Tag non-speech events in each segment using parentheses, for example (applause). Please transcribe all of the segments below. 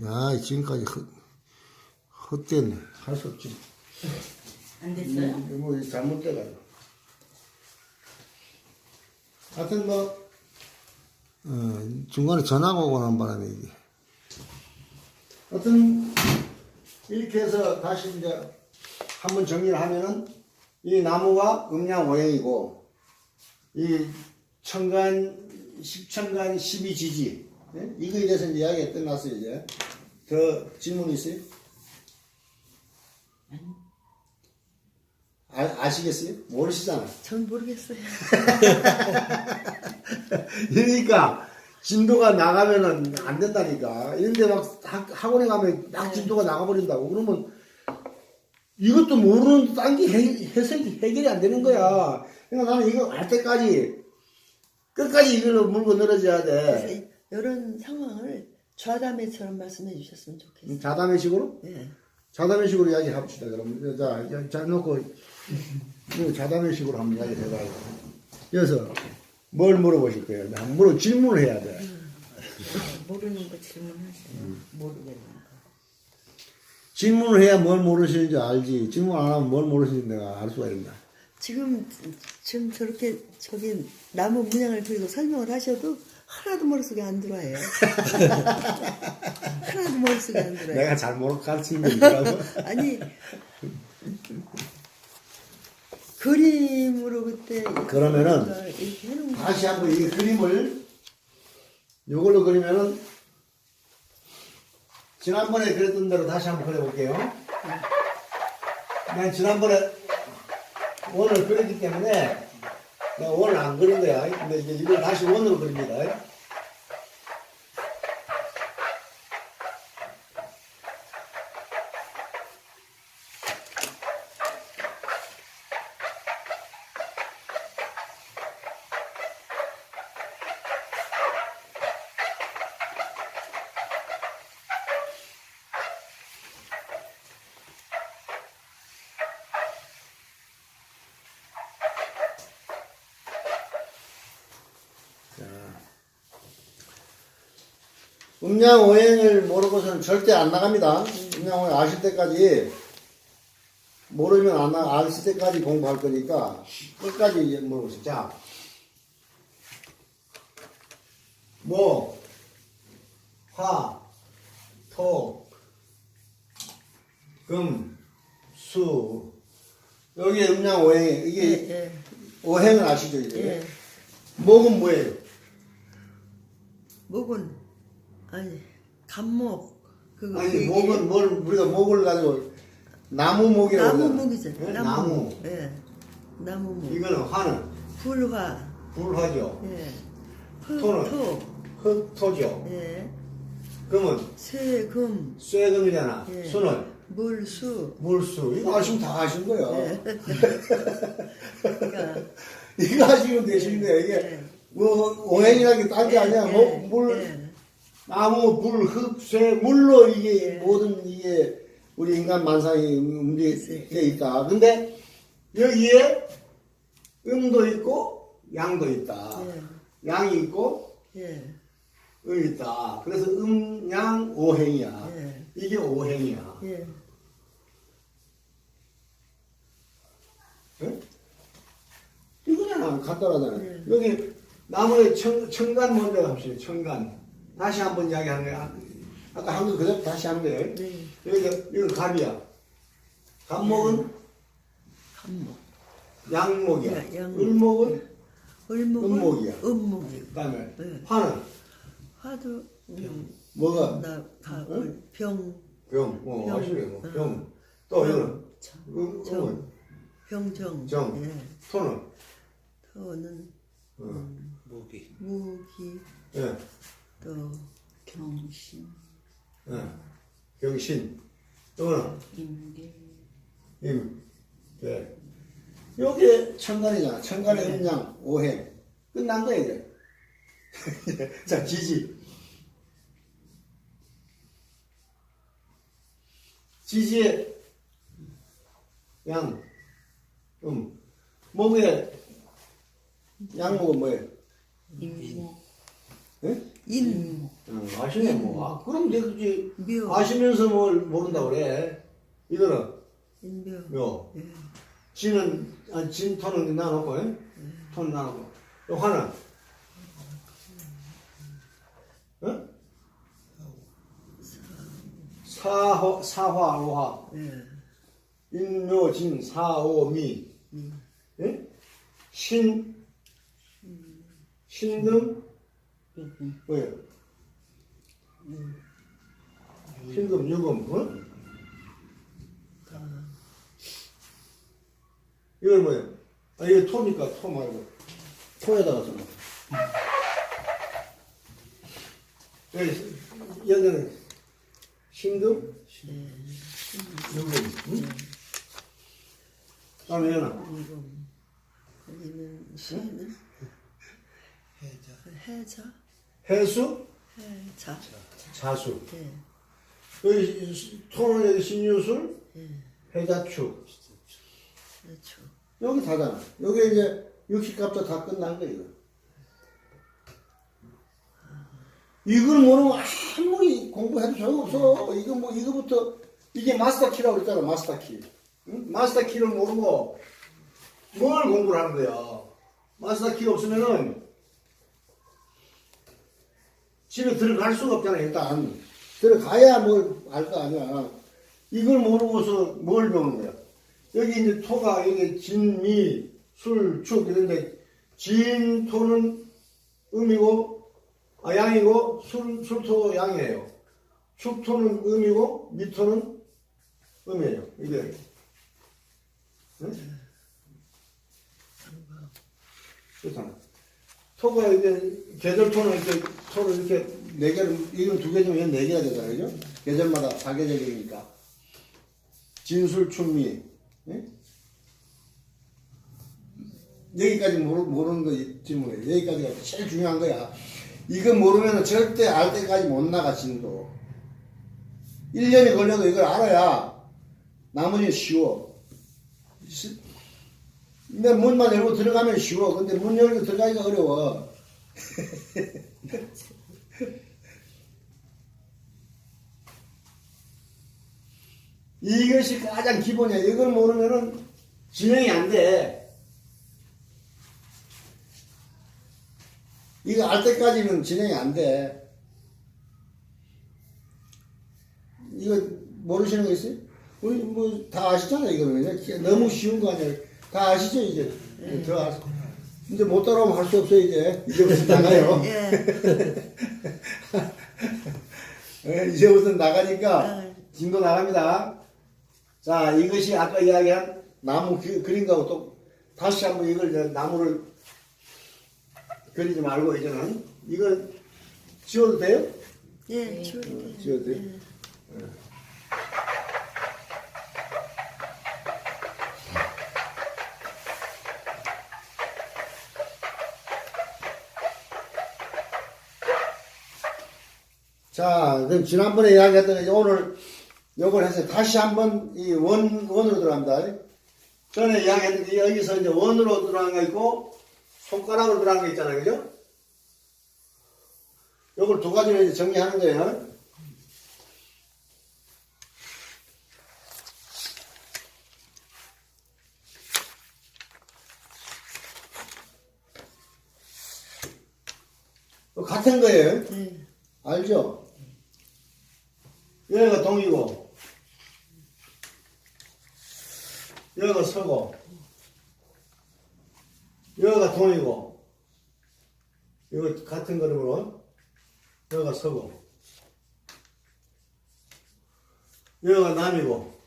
야, 지금까지 헛, 헛됐네. 할 수 없지. 안 됐어요? 음, 뭐, 잘못돼가지고. 하여튼 뭐, 어, 중간에 전화가 오고 난 바람에 이게. 하여튼, 이렇게 해서 다시 이제 한번 정리를 하면은, 이 나무가 음양 오행이고, 이 청간, 십청간, 십이지지. 예? 이거에 대해서 이제 이야기가 끝났어요, 이제. 더 질문 있어요? 아, 아시겠어요? 모르시잖아. 전 모르겠어요. (laughs) 그러니까 진도가 나가면은 안 된다니까. 이런데 막 학- 학원에 가면 막 진도가 나가버린다고. 그러면 이것도 모르는 딴게 해석이 해결이 안 되는 거야. 그러니까 나는 이거 할 때까지 끝까지 이걸로 물고 늘어져야 돼. 이- 이런 상황을 좌담회처럼 말씀해 주셨으면 좋겠어요. 자담의 식으로? 예. 자담의 식으로 이야기 합시다. 그럼 자, 자, 자 놓고 자담의 식으로 한번 이야기 해봐요. 그래서 뭘 물어보실 거예요? 한 물어 질문을 해야 돼. 모르는 거 질문하세요. 모르겠는 거. 질문을 해야 뭘 모르시는지 알지. 질문 안 하면 뭘 모르시는지 내가 알 수가 있나. 지금 지금 저렇게 저기 나무 문양을 그리고 설명을 하셔도 하나도 머릿속에 안 들어와요. (laughs) 하나도 머릿속에 안 들어와요. 내가 잘못 가르치는 거라고. 아니 그림으로 그때 그러면은 다시 한번 이 그림을 이걸로 그리면은 지난번에 그랬던 대로 다시 한번 그려볼게요. 난 지난번에 원을 그렸기 때문에 원을 안 그린 거야. 근데 이제 이걸 다시 원으로 그립니다. 음양 오행을 모르고서는 절대 안 나갑니다. 음양 오행 아실 때까지 모르면 안 나, 아실 때까지 공부할 거니까 끝까지 물어보세요. 자, 모, 화, 토, 금, 수. 여기 음양 오행 이게 예, 예, 오행을 아시죠 이제? 예. 목은 뭐예요? 목은 아니 감목 그거 아니 그- 목은 뭘 우리가 목을 가지고 나무 목이라고 나무 하잖아. 목이죠. 예? 나무 나무. 목. 예. 나무 목. 이거는 화는 불화. 불화죠. 예. 토는? 흑토. 흑토죠. 예. 금은 쇠금. 쇠금이잖아. 예. 수는 물수. 물수. 이거 아시면 다 아신 거야. 예. (laughs) 그러니까 이거 아시면 되시는 거야. 이게 예. 뭐 오행이라는 게 딴게 아니야. 예, 뭐, 물, 예. 나무, 불, 흙, 쇠, 물로 이게 예. 모든 이게 우리 인간 만상이 움직여 예. 있다. 근데 여기에 음도 있고 양도 있다. 예. 양이 있고 예. 음이 있다. 그래서 음, 양, 오행이야. 예. 이게 오행이야. 예. 응? 이거잖아. 간단하잖아. 네. 여기 나무에 청, 청간 먼저 합시다. 청간. 다시 한번 이야기하는 거야. 아까 한 거 그대로 다시 하는 거예요. 네. 여기, 여기 갑이야. 갑목은 감목. 양목이야. 야, 양. 을목은 을목은 음목이야. 음목이. 그 다음에 네. 화는 화도 음, 뭐가? 나 가, 응? 병, 병. 어, 병. 아시네. 뭐. 응. 병. 또 이거는 음, 정. 음은 병정. 정. 예. 토는 토는 어. 무기 무기 예. 또 경신, 예. 경신. 또는 임계, 임. 예. 요게 천간이잖아. 천간의 네. 음양, 오행. 끝난 거야, 이제. (laughs) 자, 지지. 지지의 양, 음. 목의 양목은 뭐예요? 임목, 예? 인, 어. 음, 아시네 뭐. 아, 그럼 되지. 묘. 아시면서 뭘 모른다 그래. 이거는 인묘. 묘. 예. 진은 아, 진 톤은 나눠놓고, 예? 톤 나눠놓고. 또 화는 어? 사호 사화 오화 예. 인묘 진 사오미 음. 예? 신 신금 뭐예요? 신금 유금 어? 이건 뭐예요? 아 이게 토니까 토 말고 토에다가 좀 여기 여기는 신금 유금 응? 다음에 얘는 이거 여기는 시는 해자. 해수 해자. 자수 예. 여기 토는 여기 신유술 예. 해자축 그렇죠. 여기 다잖아. 여기 이제 60값도 다 끝난 거야, 이거. 이걸 모르면 아무리 공부해도 소용없어. 이거 뭐, 이거부터, 이게 마스터 키라고 그랬잖아, 마스터 키. 응? 마스터 키를 모르고 뭘 공부를 하는 거야. 마스터 키 없으면은 집에 들어갈 수가 없잖아, 일단. 들어가야 뭘 알 거 아니야. 이걸 모르고서 뭘 배우는 거야. 여기 이제 토가 여기 진 미 술 축 이런데 진 토는 음이고 아 양이고 술 술토 양이에요. 축토는 음이고 미토는 음이에요. 이게 응? 그렇잖아. 토가 이게 계절 토는 이렇게 토를 이렇게 네 개를 이건 두 개지만 얘는 네 개가 되잖아요. 계절마다 사계절이니까. 진술 춘미 예? 여기까지 모르, 모르는 거 있지 뭐 여기까지가 제일 중요한 거야. 이거 모르면 절대 알 때까지 못 나가 진도. 1년이 걸려도 이걸 알아야 나머지는 쉬워. 시- 근데 문만 열고 들어가면 쉬워 근데 문 열고 들어가기가 어려워 (laughs) 이것이 가장 기본이야. 이걸 모르면은 진행이 안 돼. 이거 알 때까지는 진행이 안 돼. 이거 모르시는 거 있어요? 우리 뭐 다 아시잖아요, 이거는. 너무 쉬운 거 아니에요. 다 아시죠, 이제? 더 아시. 근데 못 따라오면 할 수 없어요, 이제. 이제부터 나가요. (laughs) 예. (laughs) 예, 이제부터 나가니까 아. 진도 나갑니다. 자, 이것이 아까 이야기한 나무 그, 거하고 또 다시 한번 이걸 이제 나무를 그리지 말고 이제는 이걸 지워도 돼요? 예. 지워도 지워도 돼요? 자, 그럼 지난번에 이야기했던 게 오늘 요걸 해서 다시 한번 이 원, 원으로 들어갑니다. 전에 이야기했던 게 여기서 이제 원으로 들어간 거 있고 손가락으로 들어간 거 있잖아요. 그죠? 요걸 두 가지로 이제 정리하는 거예요. 같은 거예요. 예. 알죠? 여기가 동이고, 여기가 서고, 여기가 동이고, 이거 같은 그림으로, 여기가 서고, 여기가 남이고,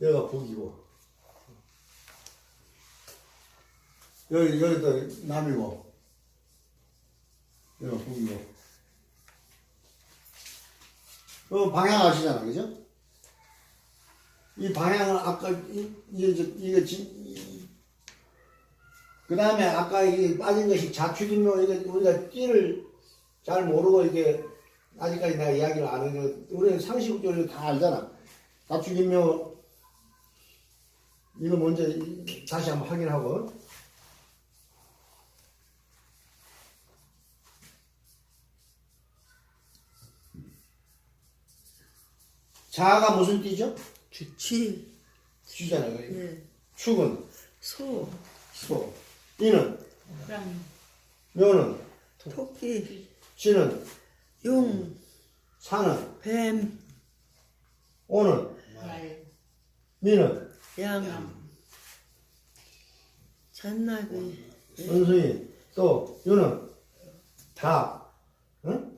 여기가 북이고, 여기, 여기도 남이고, 여기가 북이고, 그 방향 아시잖아, 그죠? 이 방향을 아까 이, 이게 저- 이거 그 다음에 아까 이 빠진 것이 자축인묘 이게 우리가 띠를 잘 모르고 이게 아직까지 내가 이야기를 안 해도 우리는 상식적으로 다 알잖아. 자축인묘 이거 먼저 이- 다시 한번 확인하고 자가 무슨 띠죠? 쥐, 쥐잖아요. 예, 축은? 소, 소. 이는? 호랑이. 묘는? 토끼, 쥐는? 용, 사는? 뱀, 오는? 말. 미는? 양, 잔나비, 원숭이. 또 유는? 닭 응?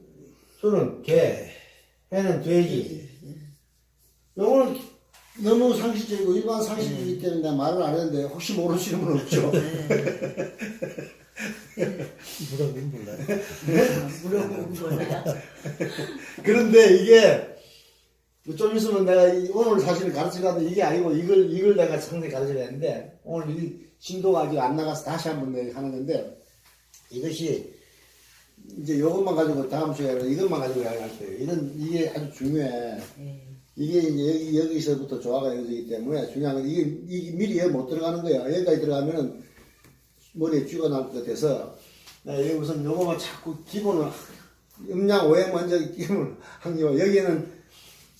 소는 개. 해는 돼지 요거는 너무 상식적이고 일반 상식이기 때문에 내가 말을 안 했는데 혹시 모르시는 분 없죠? (laughs) 물어보면 몰라요. 물어보는 거야. 그런데 이게 좀 있으면 내가 이- 오늘 사실 가르치려도 이게 아니고 이걸 이걸 내가 상당히 가르쳐야 되는데 오늘 이 신도가 아직 안 나가서 다시 한번 내가 하는 건데 이것이 이제 이것만 가지고 다음 시간에 이것만 가지고 이야기할 거예요. 이런 이게 아주 중요해. 예. 이게 이제 여기, 여기 서부터 조화가 이루어지기 때문에 중요한 건 이게, 이게 미리 여기 못 들어가는 거야. 여기까지 들어가면은 머리에 쥐가 날 것 같아서 나 여기 우선 요거만 자꾸 기본을 음량 오행 먼저 기본을 한 게, 여기에는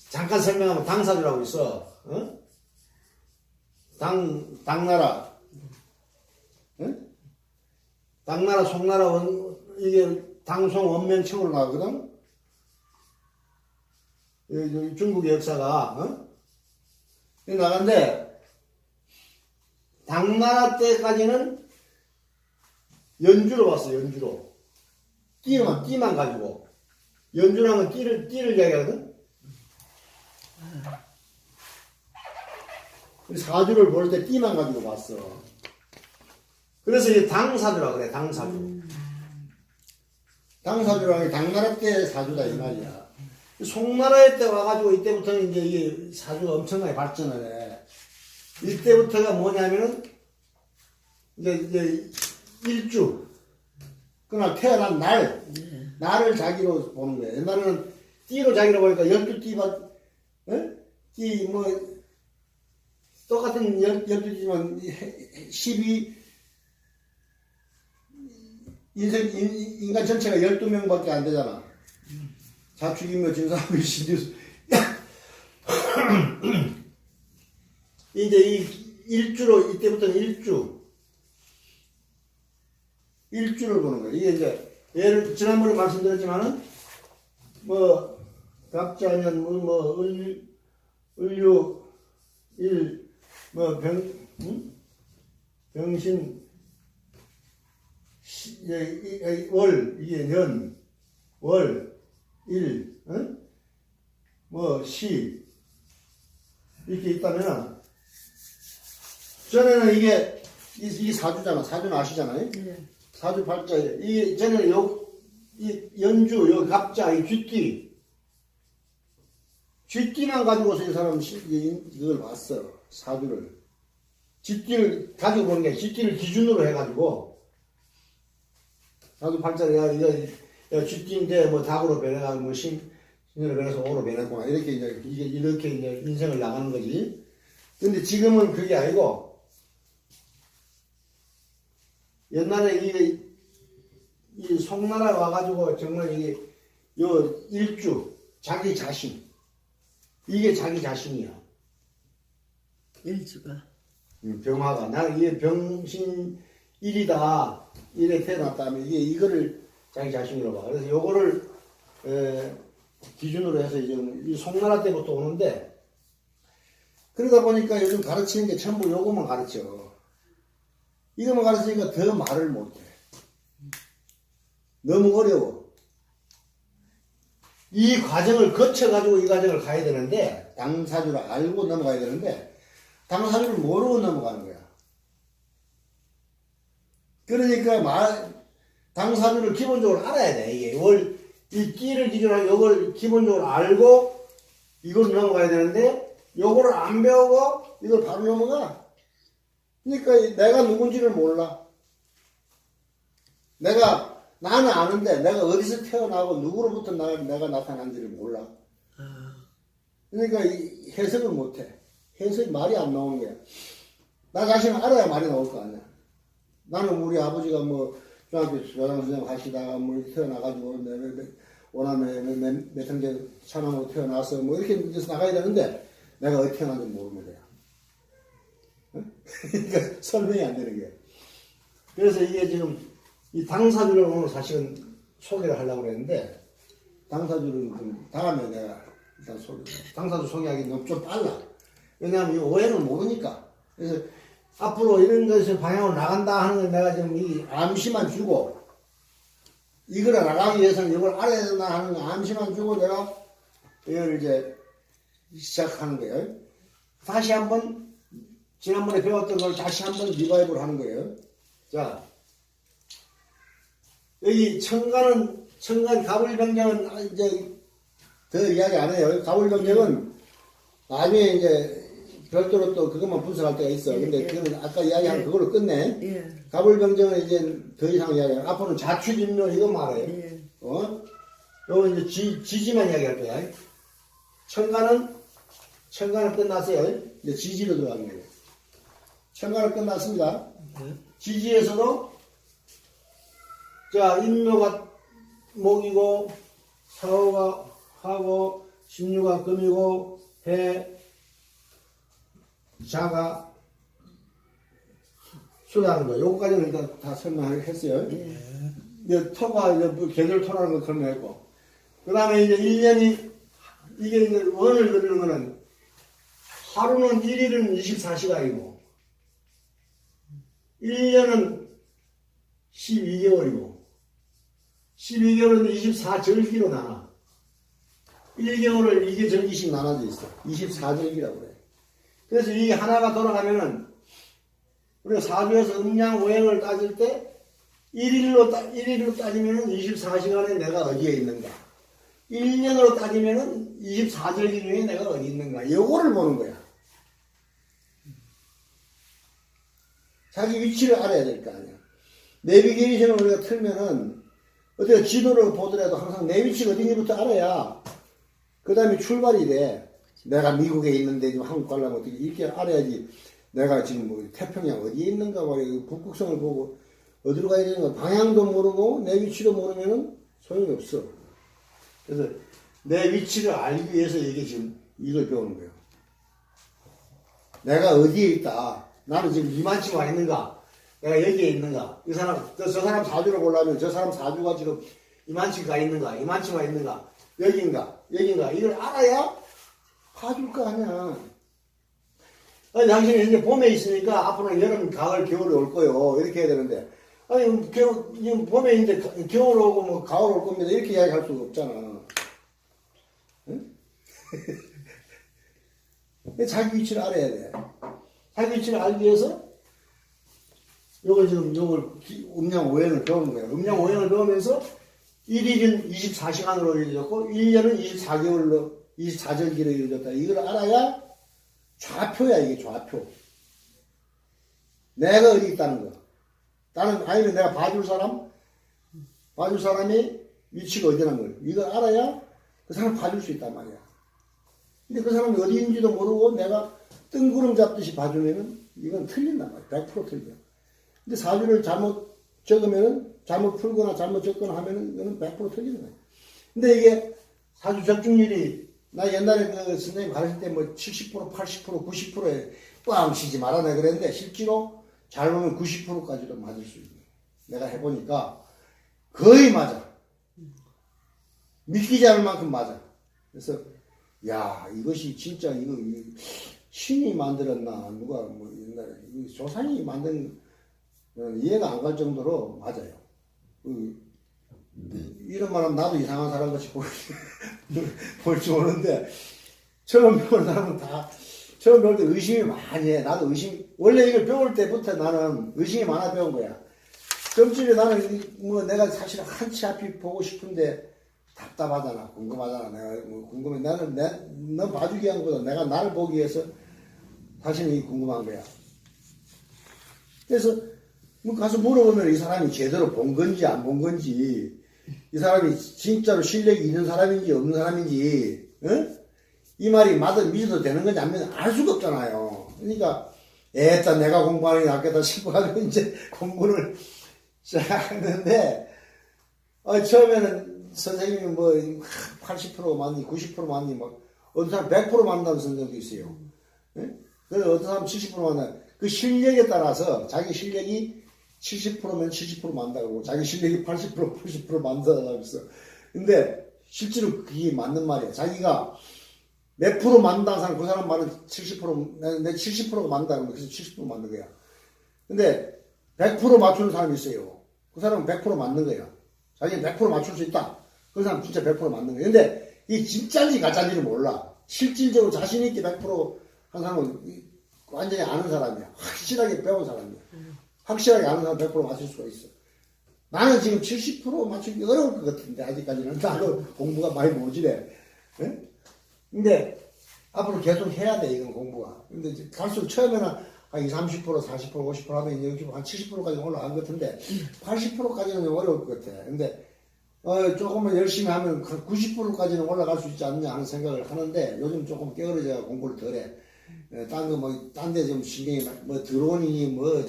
잠깐 설명하면 당사주라고 있어. 어? 당, 당나라. 어? 당나라, 송나라, 원, 이게 당송 원명칭으로 나거든? 중국의 역사가, 어? 이 나간데, 당나라 때까지는 연주로 봤어, 연주로. 띠만, 띠만 가지고. 연주라는 띠를, 띠를 이야기하거든? 사주를 볼 때 띠만 가지고 봤어. 그래서 이게 당사주라 그래, 당사주. 당사주라는 게 당나라 때 사주다 이 말이야. 송나라의 때 와가지고 이때부터는 이제 이게 사주가 엄청나게 발전을 해. 이때부터가 뭐냐면은 이제 이제 일주 그날 태어난 날 날을 자기로 보는 거야. 옛날에는 띠로 자기로 보니까 열두 띠만 띠뭐 똑같은 열, 열두 띠만 12 인생 인, 인간 전체가 12명밖에 안 되잖아. 자축이며 진사하며 신주 (laughs) 이제 이 일주로 이때부터는 일주 일주를 보는 거예요. 이게 이제 예를 지난번에 말씀드렸지만은 뭐 갑자년 뭐뭐 을, 을류 일뭐병 응? 병신 시- 이- 이- 월 이게 년, 월, 일, 응? 뭐 시, 이렇게 있다면 전에는 이게 이, 이 사주잖아. 사주는 아시잖아요. 예, 사주 팔자. 이 전에는 요, 이 연주 요 갑자 이 쥐띠. 쥐띠만 가지고서 이 사람 이- 이걸 봤어 사주를. 쥐띠를 가지고 보는 게 쥐띠를 기준으로 해가지고 사주 팔자를 야 이거 야 쥐띠인데 뭐 닭으로 변해가지고 뭐 신, 신으로 변해서 오로 변했구나 이렇게 이제 이게 이렇게 이제 인생을 나가는 거지. 근데 지금은 그게 아니고 옛날에 이, 이 송나라 와가지고 정말 이게 요 일주 자기 자신. 이게 자기 자신이야. 일주가. 음, 병화가. 나 이게 병신 일이다. 이래 태어났다면 이게 이거를 자기 자신으로 봐. 그래서 요거를 에, 기준으로 해서 이 송나라 때부터 오는데 그러다 보니까 요즘 가르치는 게 전부 요거만 가르쳐. 이거만 가르치니까 더 말을 못해. 너무 어려워. 이 과정을 거쳐가지고 이 과정을 가야 되는데 당사주를 알고 넘어가야 되는데 당사주를 모르고 넘어가는 거야. 그러니까 말, 당사주를 기본적으로 알아야 돼. 이게 월, 이 끼를 기준으로 이걸 기본적으로 알고 이걸 넘어가야 되는데 요거를 안 배우고 이걸 바로 넘어가. 그러니까 내가 누군지를 몰라. 내가 나는 아는데 내가 어디서 태어나고 누구로부터 나, 내가 나타난지를 몰라. 그러니까 이 해석을 못해. 해석이 말이 안 나오는 거야. 나 자신을 알아야 말이 나올 거 아니야. 나는 우리 아버지가 뭐 중학교 교장 선생님 하시다가 뭐 태어나가지고 오남에 몇 형제 차남으로 태어나서 뭐 이렇게 이제 나가야 되는데 내가 어떻게 태어난지 모르는 거야. 응? (laughs) 그러니까 설명이 안 되는 게. 그래서 이게 지금 이 당사주를 오늘 사실은 소개를 하려고 그랬는데 당사주는 좀 다음에 내가 일단 소개, 당사주 소개하기 너무 좀 빨라. 왜냐하면 이 오해를 모르니까. 그래서 앞으로 이런 것을 방향으로 나간다 하는 걸 내가 지금 이 암시만 주고 이걸 나가기 위해서는 이걸 알아야 된다 하는 암시만 주고 내가 이걸 이제 시작하는 거예요. 다시 한번 지난번에 배웠던 걸 다시 한번 리바이벌 하는 거예요. 자, 여기 청가는 청간 가불병정은 아, 이제 더 이야기 안 해요. 가불병정은 나중에 이제 별도로 또 그것만 분석할 때가 있어. 근데 예, 예. 그거는 아까 이야기한 예. 그걸로 끝내. 예. 가불병정은 이제 더 이상 이야기 안 해. 앞으로는 자취진묘 이거 말해요. 예. 어? 요거 이제 지, 지지만 이야기할 거야. 청가는, 청가는 끝났어요. 이제 지지로 들어가는 거예요. 청가는 끝났습니다. 지지에서도, 자, 인묘가 목이고, 사오가 하고, 신유가 금이고, 해, 자가 수라는 거. 요거까지는 일단 다 설명을 했어요. 이제 토가 이제 뭐 계절 토라는 거 설명했고. 그 다음에 이제 1년이 이게 이제 원을 그리는 거는 하루는 1일은 24시간이고 1년은 12개월이고 12개월은 24절기로 나눠. 1개월을 이게 절기씩 나눠져 있어. 24절기라고 그래 그래서 이게 하나가 돌아가면은 우리가 사주에서 음양 오행을 따질 때 1일로, 따, 1일로 따지면은 24시간에 내가 어디에 있는가. 1년으로 따지면은 24절기 중에 내가 어디 있는가. 요거를 보는 거야. 자기 위치를 알아야 될 거 아니야. 내비게이션을 우리가 틀면은, 어떻게 지도를 보더라도 항상 내 위치가 어딘지부터 알아야, 그 다음에 출발이 돼. 내가 미국에 있는데 지금 한국 가려면 어떻게 이렇게 알아야지. 내가 지금 뭐 태평양 어디에 있는가 말이야. 북극성을 보고 어디로 가야 되는가 방향도 모르고 내 위치도 모르면은 소용이 없어. 그래서 내 위치를 알기 위해서 이게 지금 이걸 배우는 거예요. 내가 어디에 있다. 나는 지금 이만치 와 있는가. 내가 여기에 있는가. 이 사람, 저, 저 사람 사주를 보려면 저 사람 사주가 지금 이만치 가 있는가. 이만치 와 있는가. 여기인가. 여기인가. 이걸 알아야 봐줄 거 아니야. 아니, 당신이 이제 봄에 있으니까 앞으로는 여름, 가을, 겨울이 올 거요. 이렇게 해야 되는데. 아니, 겨울, 봄에 이제 가- 겨울 오고 뭐 가을 올 겁니다. 이렇게 이야기 할 수가 없잖아. 응? (laughs) 자기 위치를 알아야 돼. 자기 위치를 알기 위해서 요걸 지금 요걸 기- 음양 오행을 배우는 거야. 음양 오행을 배우면서 1일은 24시간으로 이루어졌고 1년은 24개월로 24절기로 이루어졌다. 이걸 알아야 좌표야 이게 좌표. 내가 어디 있다는 거. 나는 아니면 내가 봐줄 사람, 봐줄 사람이 위치가 어디라는 걸. 이걸 알아야 그 사람 봐줄 수 있단 말이야. 근데 그 사람이 어디 있는지도 모르고 내가 뜬구름 잡듯이 봐주면은 이건 틀린단 말이야. 100% 틀려. 근데 사주를 잘못 적으면은 잘못 풀거나 잘못 적거나 하면은 이거는 100% 틀리는 거야. 근데 이게 사주 적중률이 나 옛날에 그 선생님 가르칠 때 뭐 70%, 80%, 90%에 뻥 치지 말아내 그랬는데 실제로 잘 보면 90%까지도 맞을 수 있는. 내가 해보니까 거의 맞아. 믿기지 않을 만큼 맞아. 그래서 야 이것이 진짜 이거 이 신이 만들었나 누가 뭐 옛날에 이 조상이 만든 어, 이해가 안 갈 정도로 맞아요. 그, 이런 말하면 나도 이상한 사람 같이 볼, 볼지 (laughs) 모르는데 처음 배우는 사람은 다 처음 배울 때 의심이 많이 해. 나도 의심 원래 이걸 배울 때부터 나는 의심이 많아 배운 거야. 점집에 나는 이- 뭐 내가 사실 한치 앞이 보고 싶은데 답답하잖아, 궁금하잖아. 내가 뭐 궁금해. 나는 내, 너 봐주기 위한 거다. 내가 나를 보기 위해서 사실은 이 궁금한 거야. 그래서 뭐 가서 물어보면 이 사람이 제대로 본 건지 안 본 건지 이 사람이 진짜로 실력이 있는 사람인지 없는 사람인지 응? 이 말이 맞아 믿어도 되는 건지 안 믿어도 알 수가 없잖아요. 그러니까 애따 내가 공부하는 게 낫겠다 싶어 가지고 이제 (laughs) 공부를 시작했는데 어, 처음에는 선생님이 뭐 80% 맞니, 90% 맞니, 막 어떤 사람 100% 맞는다는 선생님도 있어요. 예? 그래서 어떤 사람 70% 맞나. 그 실력에 따라서 자기 실력이 70%면 70% 만다고 자기 실력이 80% 80% 만다고 했어. 근데 실제로 그게 맞는 말이야. 자기가 몇 프로 만다 사람 그 사람 말은 70% 내, 내 70%가 만다 그러면 그래서 70% 맞는 거야. 근데 100% 맞추는 사람이 있어요. 그 사람은 100% 맞는 거야. 자기 100% 맞출 수 있다. 그 사람 진짜 100% 맞는 거야. 근데 이 진짜인지 가짜인지를 몰라. 실질적으로 자신 있게 100%한 사람은 이- 완전히 아는 사람이야. 확실하게 배운 사람이야. 확실하게 아는 사람 100% 맞출 수가 있어. 나는 지금 70% 맞추기 어려울 것 같은데 아직까지는 나도 공부가 많이 모질해. 예? 근데 앞으로 계속 해야 돼 이건 공부가. 근데 갈수록 처음에는 한 20, 30%, 40%, 50% 하면 이제 여기 한 70%까지 올라간 것 같은데 80%까지는 어려울 것 같아. 근데 어, 조금만 열심히 하면 한 90%까지는 올라갈 수 있지 않느냐 하는 생각을 하는데 요즘 조금 게으르져 공부를 덜 해. 딴 거 뭐 딴 데 좀 신경이 많- 뭐 드론이니 뭐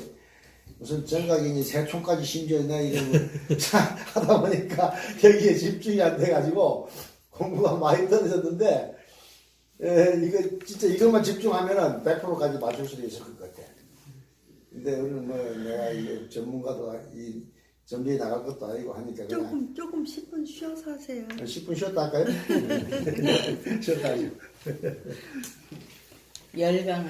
무슨 정각이니 새총까지 심지어 내뭐 자, 하다 보니까 여기에 집중이 안 돼가지고 공부가 많이 떨어졌는데 에, 이거 진짜 이것만 집중하면은 100%까지 맞출 수 있을 것 같아. 근데 우리는 뭐 내가 이 전문가도 아- 이 전비에 나갈 것도 아니고 하니까 그냥 조금 조금 10분 쉬어서 하세요. 10분 쉬었다 할까요? (laughs) 쉬었다 하죠. 열강